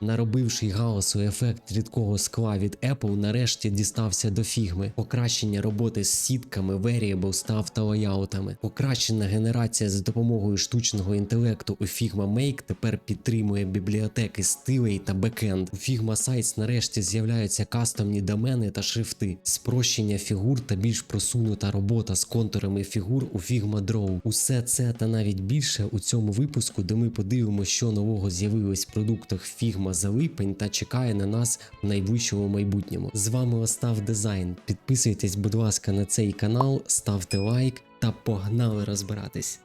Наробивши гаусу ефект рідкого скла від Apple, нарешті дістався до фігми. Покращення роботи з сітками, variables та автолаyautами. Покращена генерація за допомогою штучного інтелекту у Figma Make тепер підтримує бібліотеки стилей та бекенд. У Figma Sites нарешті з'являються кастомні домени та шрифти, спрощення фігур та більш просунута робота з контурами фігур у Figma Draw. Усе це та навіть більше у цьому випуску, де ми подивимося, що нового з'явилось в продуктах Figma за липень та чекає на нас в найближчому майбутньому. З вами Остав Дизайн. Підписуйтесь, будь ласка, на цей канал, ставте лайк та погнали розбиратись.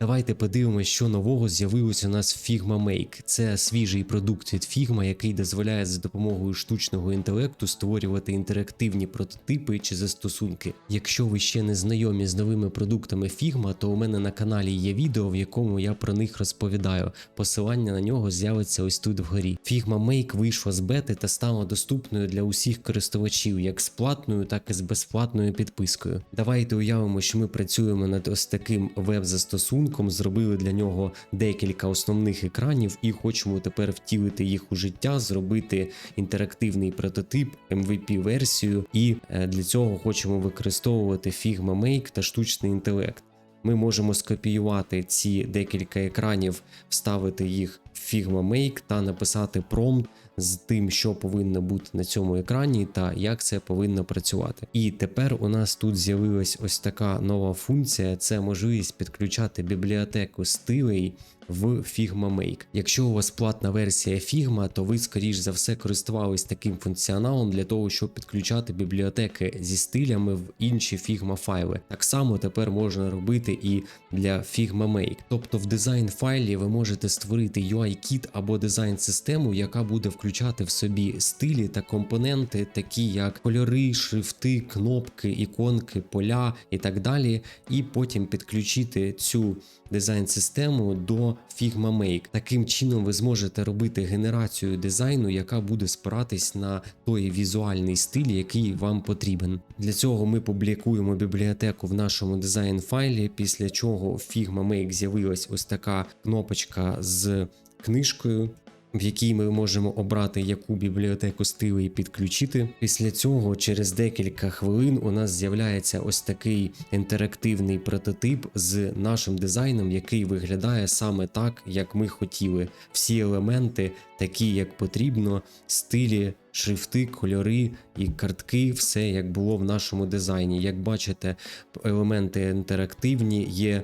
Давайте подивимося, що нового з'явилось у нас в Figma Make. Це свіжий продукт від Figma, який дозволяє за допомогою штучного інтелекту створювати інтерактивні прототипи чи застосунки. Якщо ви ще не знайомі з новими продуктами Figma, то у мене на каналі є відео, в якому я про них розповідаю. Посилання на нього з'явиться ось тут вгорі. Figma Make вийшла з бети та стала доступною для усіх користувачів, як з платною, так і з безплатною підпискою. Давайте уявимо, що ми працюємо над ось таким веб-застосунком, зробили для нього декілька основних екранів і хочемо тепер втілити їх у життя, зробити інтерактивний прототип, MVP-версію, і е, для цього хочемо використовувати Figma Make та штучний інтелект. Ми можемо скопіювати ці декілька екранів, вставити їх в Figma Make та написати промпт з тим, що повинно бути на цьому екрані та як це повинно працювати. І тепер у нас тут з'явилась ось така нова функція: це можливість підключати бібліотеку стилей в Figma Make. Якщо у вас платна версія Figma, то ви, скоріш за все, користувались таким функціоналом для того, щоб підключати бібліотеки зі стилями в інші Figma файли. Так само тепер можна робити і для Figma Make. Тобто в дизайн файлі ви можете створити UI-кіт або дизайн-систему, яка буде включати в собі стилі та компоненти, такі як кольори, шрифти, кнопки, іконки, поля і так далі, і потім підключити цю дизайн-систему до Figma Make. Таким чином ви зможете робити генерацію дизайну, яка буде спиратись на той візуальний стиль, який вам потрібен. Для цього ми публікуємо бібліотеку в нашому дизайн файлі, після чого в Figma Make з'явилась ось така кнопочка з книжкою. В якій ми можемо обрати яку бібліотеку стилей підключити. Після цього, через декілька хвилин, у нас з'являється ось такий інтерактивний прототип з нашим дизайном, який виглядає саме так, як ми хотіли. Всі елементи такі, як потрібно, стилі, шрифти, кольори і картки, все як було в нашому дизайні. Як бачите, елементи інтерактивні, є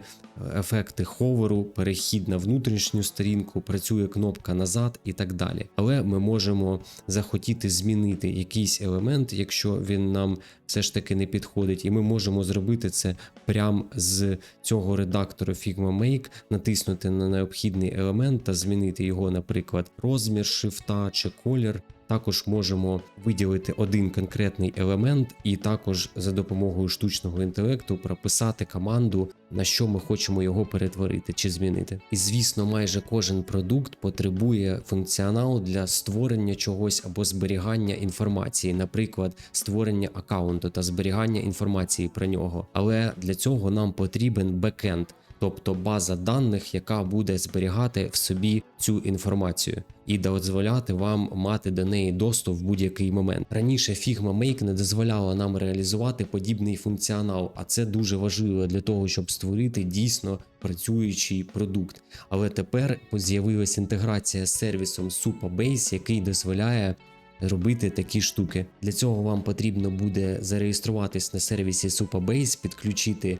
ефекти ховеру, перехід на внутрішню сторінку, працює кнопка назад і так далі. Але ми можемо захотіти змінити якийсь елемент, якщо він нам все ж таки не підходить, і ми можемо зробити це прямо з цього редактора Figma Make, натиснути на необхідний елемент та змінити його, наприклад, розмір шрифта чи колір. Також можемо виділити один конкретний елемент, і також за допомогою штучного інтелекту прописати команду, на що ми хочемо його перетворити чи змінити. І звісно, майже кожен продукт потребує функціоналу для створення чогось або зберігання інформації, наприклад, створення аккаунту та зберігання інформації про нього. Але для цього нам потрібен бекенд. Тобто база даних, яка буде зберігати в собі цю інформацію і дозволяти вам мати до неї доступ в будь-який момент. Раніше Figma Make не дозволяла нам реалізувати подібний функціонал, а це дуже важливо для того, щоб створити дійсно працюючий продукт. Але тепер з'явилася інтеграція з сервісом Supabase, який дозволяє. Робити такі штуки. Для цього вам потрібно буде зареєструватись на сервісі Supabase, підключити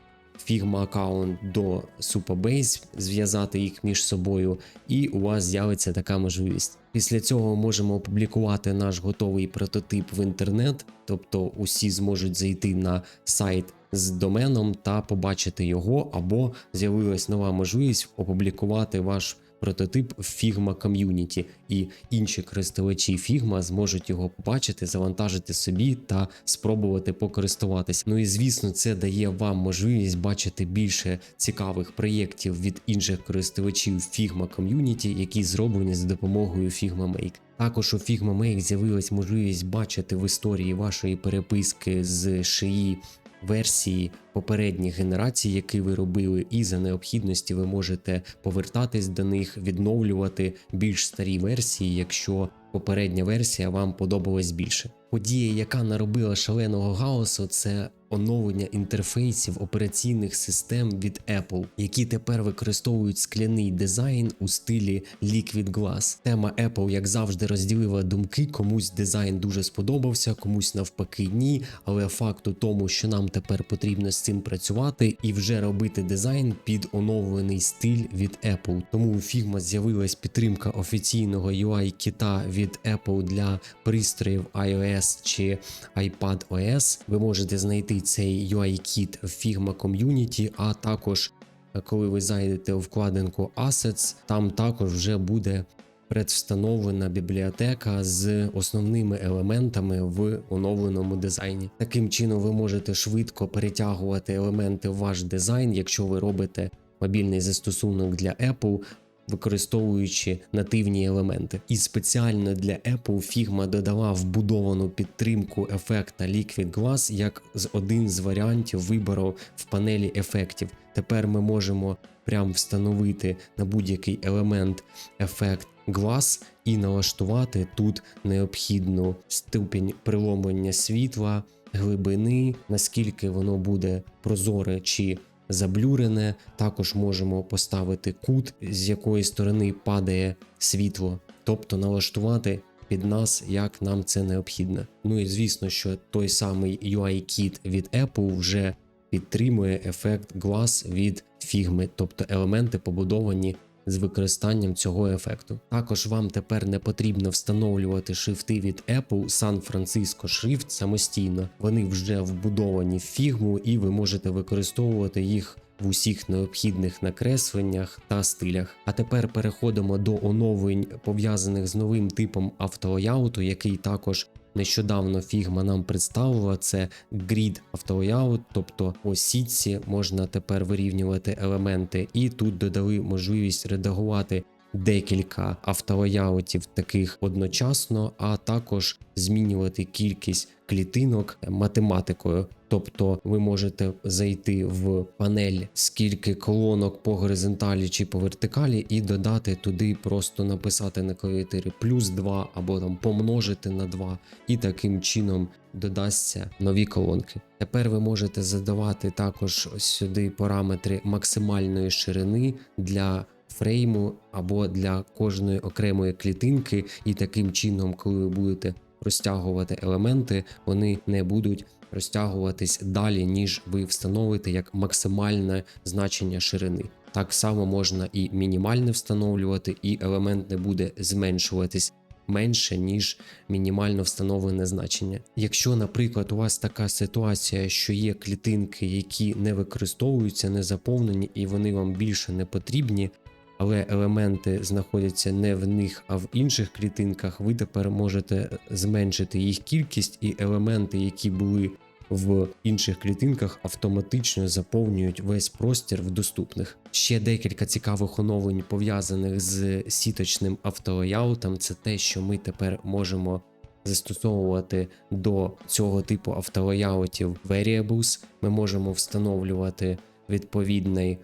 Figma аккаунт до Supabase, зв'язати їх між собою, і у вас з'явиться така можливість. Після цього можемо опублікувати наш готовий прототип в інтернет, тобто усі зможуть зайти на сайт з доменом та побачити його, або з'явилась нова можливість опублікувати ваш прототип Figma Community, і інші користувачі Figma зможуть його побачити, завантажити собі та спробувати покористуватися. Ну і звісно, це дає вам можливість бачити більше цікавих проєктів від інших користувачів Figma Community, які зроблені за допомогою Figma Make. Також у Figma Make з'явилась можливість бачити в історії вашої переписки з шиї версії попередніх генерацій, які ви робили, і за необхідності ви можете повертатись до них, відновлювати більш старі версії, якщо попередня версія вам подобалась більше. Подія, яка наробила шаленого гаосу, це оновлення інтерфейсів операційних систем від Apple, які тепер використовують скляний дизайн у стилі Liquid Glass. Тема Apple, як завжди, розділила думки. Комусь дизайн дуже сподобався, комусь навпаки ні. Але факт у тому, що нам тепер потрібно з цим працювати і вже робити дизайн під оновлений стиль від Apple. Тому у Figma з'явилась підтримка офіційного UI кіта від Apple для пристроїв iOS чи iPadOS. Ви можете знайти цей UI кіт в Figma Community, а також е, коли ви зайдете у вкладинку Assets, там також вже буде предвстановлена бібліотека з основними елементами в оновленому дизайні. Таким чином, ви можете швидко перетягувати елементи в ваш дизайн, якщо ви робите мобільний застосунок для Apple. Використовуючи нативні елементи, і спеціально для Apple Figma додала вбудовану підтримку ефекта Liquid Glass як з один з варіантів вибору в панелі ефектів. Тепер ми можемо прям встановити на будь-який елемент ефект Glass і налаштувати тут необхідну ступінь приломлення світла, глибини, наскільки воно буде прозоре чи заблюрене. Також можемо поставити кут, з якої сторони падає світло, тобто налаштувати під нас, як нам це необхідно. Ну і звісно, що той самий UI-кіт від Apple вже підтримує ефект Glass від Figma, тобто елементи побудовані з використанням цього ефекту. Також вам тепер не потрібно встановлювати шрифти від Apple San Francisco Shift самостійно. Вони вже вбудовані в фігму, і ви можете використовувати їх в усіх необхідних накресленнях та стилях. А тепер переходимо до оновлень, пов'язаних з новим типом автолаyoutу, який також нещодавно Figma нам представила. Це Grid автолаyout, тобто по сітці можна тепер вирівнювати елементи, і тут додали можливість редагувати. Декілька автолаyautів таких одночасно, а також змінювати кількість клітинок математикою. Тобто ви можете зайти в панель скільки колонок по горизонталі чи по вертикалі, і додати туди, просто написати на клавіатурі плюс 2 або там помножити на 2, і таким чином додасться нові колонки. Тепер ви можете задавати також сюди параметри максимальної ширини для фрейму або для кожної окремої клітинки, і таким чином, коли ви будете розтягувати елементи, вони не будуть розтягуватись далі, ніж ви встановите як максимальне значення ширини. Так само можна і мінімальне встановлювати, і елемент не буде зменшуватись менше, ніж мінімально встановлене значення. Якщо, наприклад, у вас така ситуація, що є клітинки, які не використовуються, не заповнені, і вони вам більше не потрібні, але елементи знаходяться не в них, а в інших клітинках, ви тепер можете зменшити їх кількість, і елементи, які були в інших клітинках, автоматично заповнюють весь простір в доступних. Ще декілька цікавих оновлень пов'язаних з сіточним автолеяутом. Це те, що ми тепер можемо. Застосовувати до цього типу автолеяутів variables, ми можемо встановлювати відповідний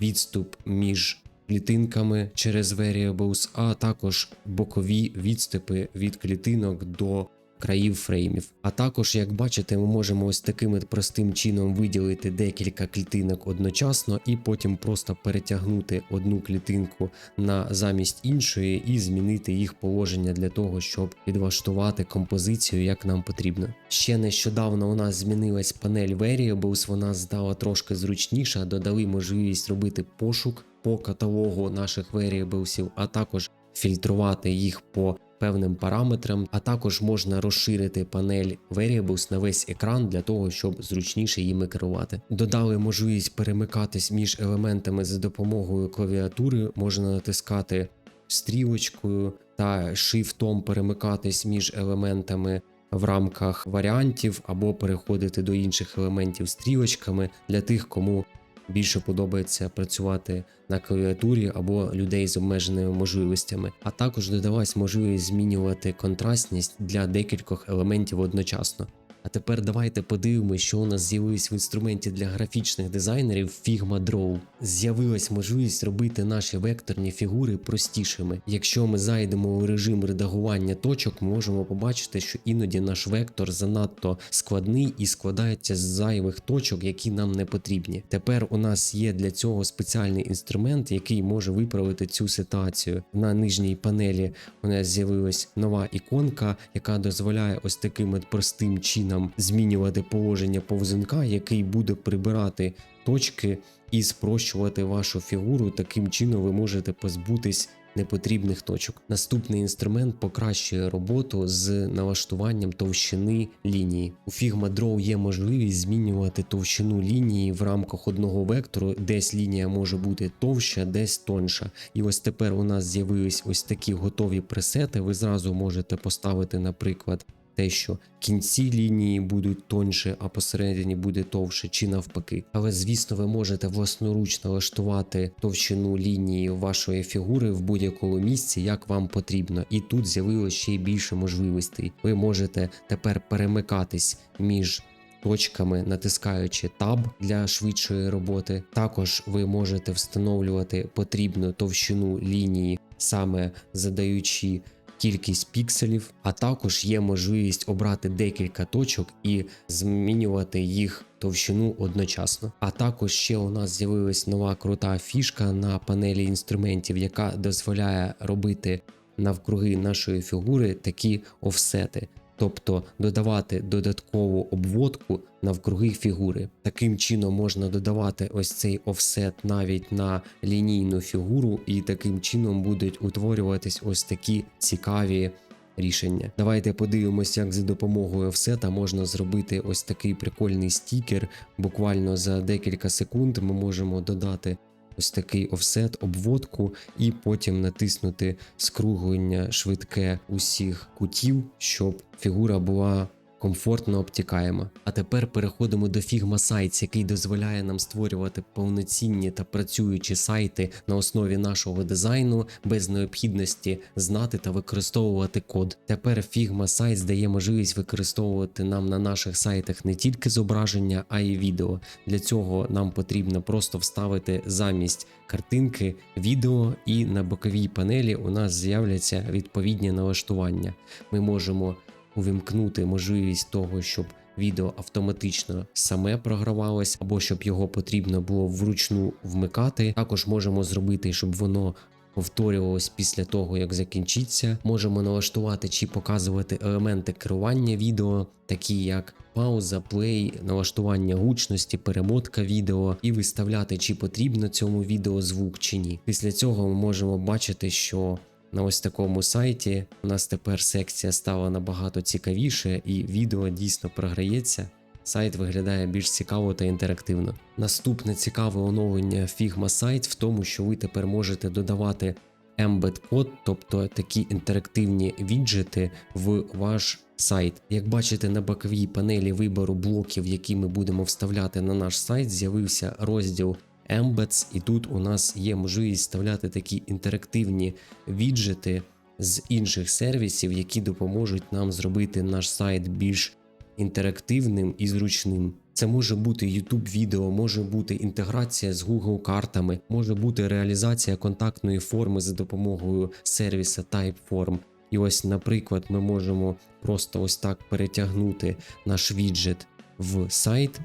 відступ між клітинками через variables, а також бокові відступи від клітинок до країв фреймів. А також, як бачите, ми можемо ось таким простим чином виділити декілька клітинок одночасно і потім просто перетягнути одну клітинку на замість іншої і змінити їх положення для того, щоб підлаштувати композицію, як нам потрібно. Ще нещодавно у нас змінилась панель Variables, вона стала трошки зручніша, додали можливість робити пошук по каталогу наших variables, а також фільтрувати їх по певним параметрам, а також можна розширити панель Variables на весь екран для того, щоб зручніше їми керувати. Додали можливість перемикатись між елементами за допомогою клавіатури, можна натискати стрілочкою та шифтом перемикатись між елементами. В рамках варіантів або переходити до інших елементів стрілочками для тих, кому більше подобається працювати на клавіатурі або людей з обмеженими можливостями. А також додалась можливість змінювати контрастність для декількох елементів одночасно. А тепер давайте подивимося, що у нас з'явилось в інструменті для графічних дизайнерів Figma Draw. З'явилась можливість робити наші векторні фігури простішими. Якщо ми зайдемо у режим редагування точок, ми можемо побачити, що іноді наш вектор занадто складний і складається з зайвих точок, які нам не потрібні. Тепер у нас є для цього спеціальний інструмент, який може виправити цю ситуацію. На нижній панелі у нас з'явилась нова іконка, яка дозволяє ось таким простим чином змінювати положення повзунка, який буде прибирати точки і спрощувати вашу фігуру. Таким чином ви можете позбутись непотрібних точок. Наступний інструмент покращує роботу з налаштуванням товщини лінії. У Figma Draw є можливість змінювати товщину лінії в рамках одного вектору, десь лінія може бути товща, десь тонша. І ось тепер у нас з'явились ось такі готові пресети. Ви зразу можете поставити, наприклад. Те, що кінці лінії будуть тоньше, а посередині буде товше, чи навпаки. Але звісно, ви можете власноруч налаштувати товщину лінії вашої фігури в будь-якому місці, як вам потрібно. І тут з'явилося ще більше можливостей. Ви можете тепер перемикатись між. Точками натискаючи Tab для швидшої роботи. Також ви можете встановлювати потрібну товщину лінії, саме задаючи кількість пікселів, а також є можливість обрати декілька точок і змінювати їх товщину одночасно. А також ще у нас з'явилась нова крута фішка на панелі інструментів, яка дозволяє робити навкруги нашої фігури такі офсети. Тобто додавати додаткову обводку навкруги фігури. Таким чином можна додавати ось цей офсет навіть на лінійну фігуру, і таким чином будуть утворюватись ось такі цікаві рішення. Давайте подивимося, як за допомогою офсета можна зробити ось такий прикольний стікер. Буквально за декілька секунд ми можемо додати. Ось такий офсет, обводку, і потім натиснути скруглення швидке усіх кутів, щоб фігура була комфортно обтікаєма. А тепер переходимо до Figma Sites, який дозволяє нам створювати повноцінні та працюючі сайти на основі нашого дизайну без необхідності знати та використовувати код. Тепер Figma Sites дає можливість використовувати нам на наших сайтах не тільки зображення, а й відео. Для цього нам потрібно просто вставити замість картинки відео, і на боковій панелі у нас з'являться відповідні налаштування. Ми можемо увімкнути можливість того, щоб відео автоматично саме програвалось, або щоб його потрібно було вручну вмикати. Також можемо зробити, щоб воно повторювалось після того, як закінчиться. Можемо налаштувати чи показувати елементи керування відео, такі як пауза, плей, налаштування гучності, перемотка відео, і виставляти, чи потрібно цьому відео звук чи ні. Після цього ми можемо бачити, що на ось такому сайті у нас тепер секція стала набагато цікавіше, і відео дійсно програється. Сайт виглядає більш цікаво та інтерактивно. Наступне цікаве оновлення Figma Site в тому, що ви тепер можете додавати embed код, тобто такі інтерактивні віджити в ваш сайт. Як бачите, на боковій панелі вибору блоків, які ми будемо вставляти на наш сайт, з'явився розділ Embeds, і тут у нас є можливість вставляти такі інтерактивні віджити з інших сервісів, які допоможуть нам зробити наш сайт більш інтерактивним і зручним. Це може бути YouTube відео, може бути інтеграція з Google картами, може бути реалізація контактної форми за допомогою сервіса Typeform. І ось, наприклад, ми можемо просто ось так перетягнути наш віджит в сайт.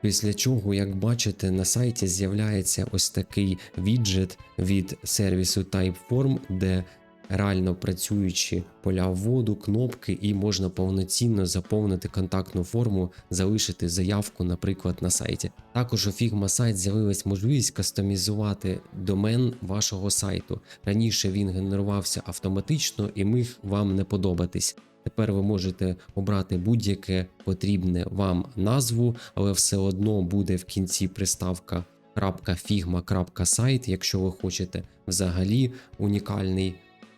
Після чого, як бачите, на сайті з'являється ось такий віджит від сервісу Typeform, де реально працюючі поля вводу, кнопки, і можна повноцінно заповнити контактну форму, залишити заявку, наприклад, на сайті. Також у Figma Site з'явилась можливість кастомізувати домен вашого сайту. Раніше він генерувався автоматично і міг вам не подобатись. Тепер ви можете обрати будь-яке потрібне вам назву, але все одно буде в кінці приставка .figma.site. Якщо ви хочете взагалі унікальний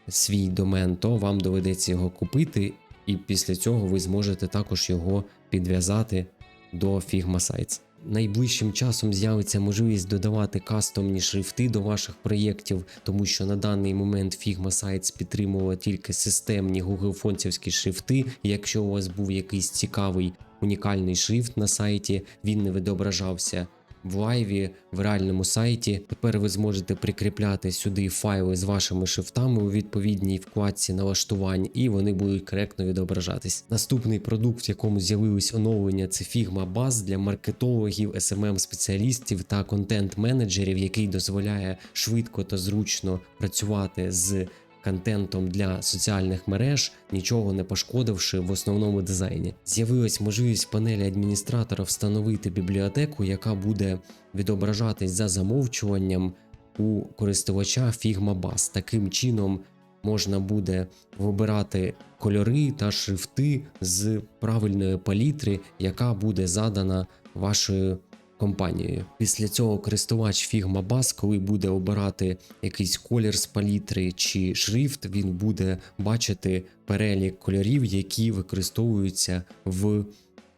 свій домен, то вам доведеться його купити, і після цього ви зможете також його підв'язати до Figma Sites. Найближчим часом з'явиться можливість додавати кастомні шрифти до ваших проєктів, тому що на даний момент Figma Sites підтримувала тільки системні гуглфонтівські фонтівські шрифти. Якщо у вас був якийсь цікавий унікальний шрифт на сайті, він не відображався в лайві, в реальному сайті. Тепер ви зможете прикріпляти сюди файли з вашими шрифтами у відповідній вкладці налаштувань, і вони будуть коректно відображатись. Наступний продукт, в якому з'явились оновлення, це Figma Buzz для маркетологів, smm спеціалістів та контент-менеджерів, який дозволяє швидко та зручно працювати з контентом для соціальних мереж, нічого не пошкодивши в основному дизайні. З'явилась можливість в панелі адміністратора встановити бібліотеку, яка буде відображатись за замовчуванням у користувача Figma Buzz. Таким чином можна буде вибирати кольори та шрифти з правильної палітри, яка буде задана вашою компанією. Після цього користувач Figma Buzz, коли буде обирати якийсь колір з палітри чи шрифт, він буде бачити перелік кольорів, які використовуються в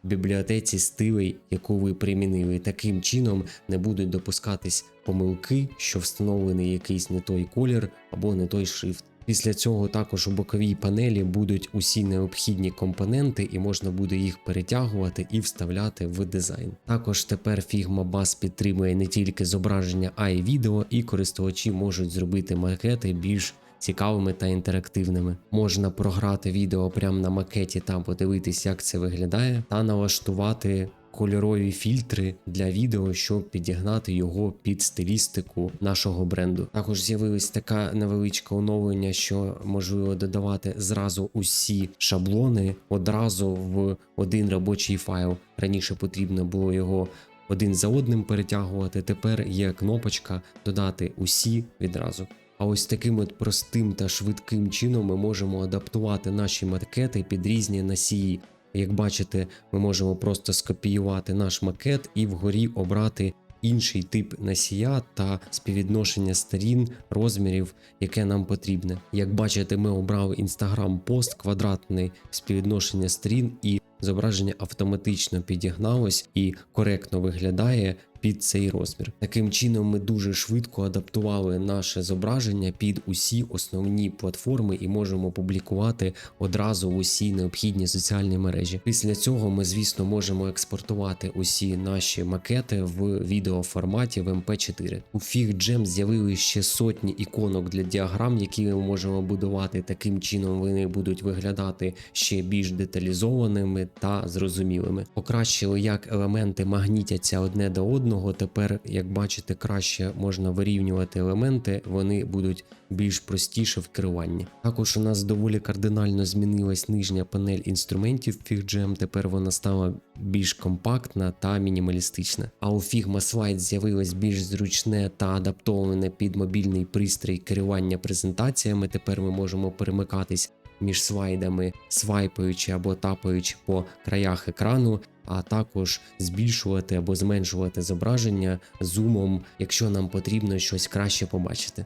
бібліотеці стилей, яку ви примінили. Таким чином не будуть допускатись помилки, що встановлений якийсь не той колір або не той шрифт. Після цього також у боковій панелі будуть усі необхідні компоненти, і можна буде їх перетягувати і вставляти в дизайн. Також тепер Figma Buzz підтримує не тільки зображення, а й відео, і користувачі можуть зробити макети більш цікавими та інтерактивними. Можна програти відео прямо на макеті та подивитись, як це виглядає, та налаштувати кольорові фільтри для відео, щоб підігнати його під стилістику нашого бренду. Також з'явилось таке невеличке оновлення, що можливо додавати зразу усі шаблони одразу в один робочий файл. Раніше потрібно було його. Один за одним перетягувати, тепер є кнопочка додати усі відразу. А ось таким от простим та швидким чином ми можемо адаптувати наші макети під різні носії. Як бачите, ми можемо просто скопіювати наш макет і вгорі обрати інший тип носія та співвідношення сторін, розмірів, яке нам потрібне. Як бачите, ми обрали Instagram пост квадратний співвідношення сторін і зображення автоматично підігналось і коректно виглядає під цей розмір. Таким чином, ми дуже швидко адаптували наше зображення під усі основні платформи і можемо публікувати одразу в усі необхідні соціальні мережі. Після цього ми, звісно, можемо експортувати усі наші макети в відеоформаті в MP4. У FigJam з'явилися ще сотні іконок для діаграм, які ми можемо будувати. Таким чином вони будуть виглядати ще більш деталізованими та зрозумілими. Покращили, як елементи магнітяться одне до одного. Тепер, як бачите, краще можна вирівнювати елементи, вони будуть більш простіше в керуванні. Також у нас доволі кардинально змінилась нижня панель інструментів FigJam. Тепер вона стала більш компактна та мінімалістична. А у Figma Slide з'явилось більш зручне та адаптоване під мобільний пристрій керування презентаціями. Тепер ми можемо перемикатись між слайдами, свайпаючи або тапаючи по краях екрану, а також збільшувати або зменшувати зображення зумом, якщо нам потрібно щось краще побачити.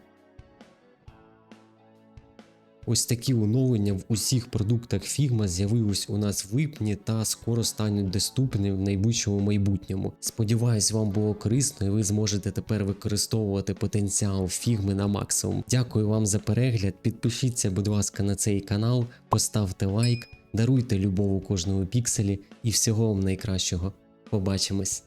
Ось такі оновлення в усіх продуктах Figma з'явились у нас в липні та скоро стануть доступні в найближчому майбутньому. Сподіваюсь, вам було корисно і ви зможете тепер використовувати потенціал Figma на максимум. Дякую вам за перегляд. Підпишіться, будь ласка, на цей канал, поставте лайк, даруйте любов у кожному пікселі і всього вам найкращого. Побачимось!